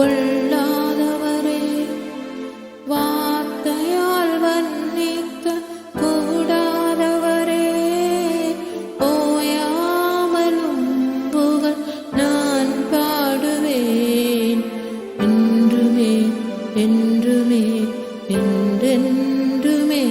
பொல்லாதவரே வார்த்தையால் வர்ணிக்க கூடாதவரே ஓயாமலும் புகழ் நான் பாடுவேன். என்றுமே என்றுமே என்றென்றுமே.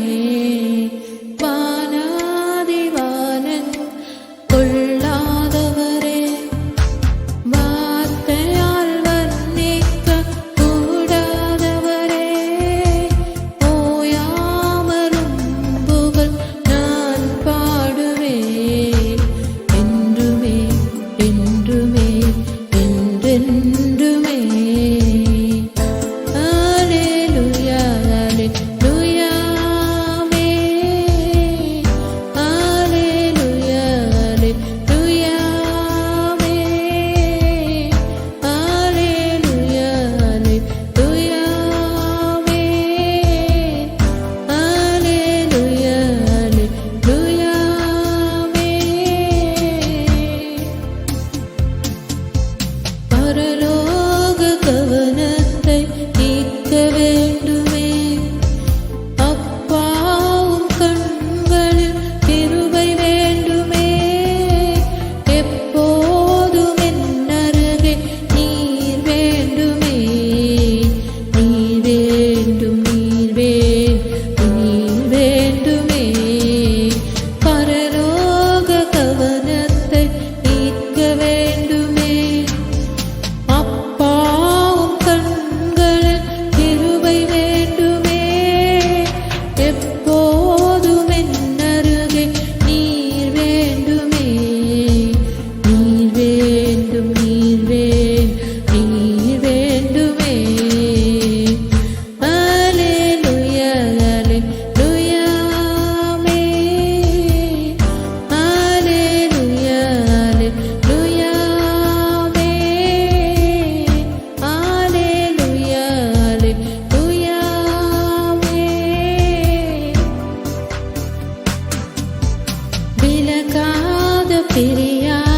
Guru pity I